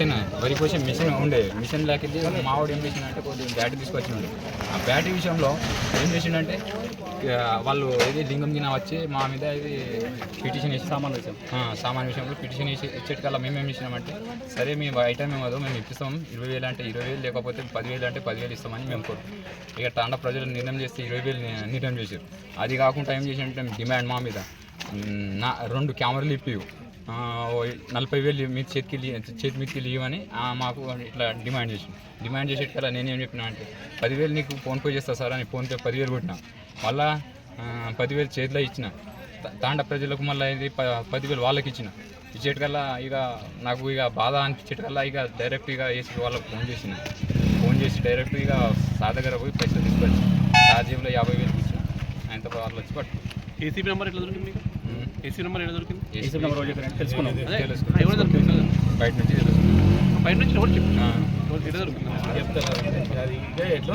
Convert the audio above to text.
Machine వరి కోసే machine ఉండే. మిషన్ లేకపోతే మావాడు ఏం చేసిందంటే కొద్దిగా బ్యాటరీ తీసుకొచ్చిండు. ఆ బ్యాటరీ విషయంలో ఏం చేసిండంటే వాళ్ళు ఏది లింగం గిన వచ్చి మా మీద ఇది పిటిషన్ వేసి సామాన్ వచ్చాం సామాన్ విషయంలో పిటిషన్ వేసి ఇచ్చేటికల్లా మేమేం చేసినామంటే సరే మీ ఐటమ్ ఏమో మేము ఇప్పిస్తాం. ఇరవై వేలు అంటే ఇరవై వేలు లేకపోతే పదివేలు అంటే పదివేలు ఇస్తామని మేము కోరు. ఇక తాండా ప్రజలు నిర్ణయం చేస్తే ఇరవై వేలు నిర్ణయం చేశారు. అది కాకుండా ఏం చేసిందంటే డిమాండ్ మా మీద. నా రెండు కెమెరాలు ఇప్పివు నలభై వేలు మీ చేతికి చేతి మీదకి ఇవ్వని మాకు ఇట్లా డిమాండ్ చేసి డిమాండ్ చేసేటి కల్లా నేనేం చెప్పినా అంటే పదివేలు నీకు ఫోన్పే చేస్తా సార్ అని ఫోన్పే పదివేలు కొట్టినా. మళ్ళా పదివేలు చేతిలో ఇచ్చిన. తాండ ప్రజలకు మళ్ళీ ఇది ప పదివేలు వాళ్ళకి ఇచ్చిన. ఇచ్చేటికల్లా ఇక నాకు ఇక బాధ అనిపించేటికల్లా ఇక డైరెక్ట్ ఇక వేసి వాళ్ళకి ఫోన్ చేసిన. ఫోన్ చేసి డైరెక్ట్ ఇక సార్ దగ్గర పోయి పైసలు తీసుకొచ్చి సార్ జేబులో యాభై వేలు ఇచ్చిన ఆయనతో వాళ్ళు వచ్చి పట్టు ఏసీపీ నెంబర్ ఎట్లా దొరికింది మీకు? ఏసీ నెంబర్ ఎట్లా దొరికింది? ఏసీ నెంబర్ తెలుసుకున్నాం. ఎవరు దొరికింది? బయట నుంచి బయట నుంచి ఎవరు చెప్పి ఆ. ఎట్లా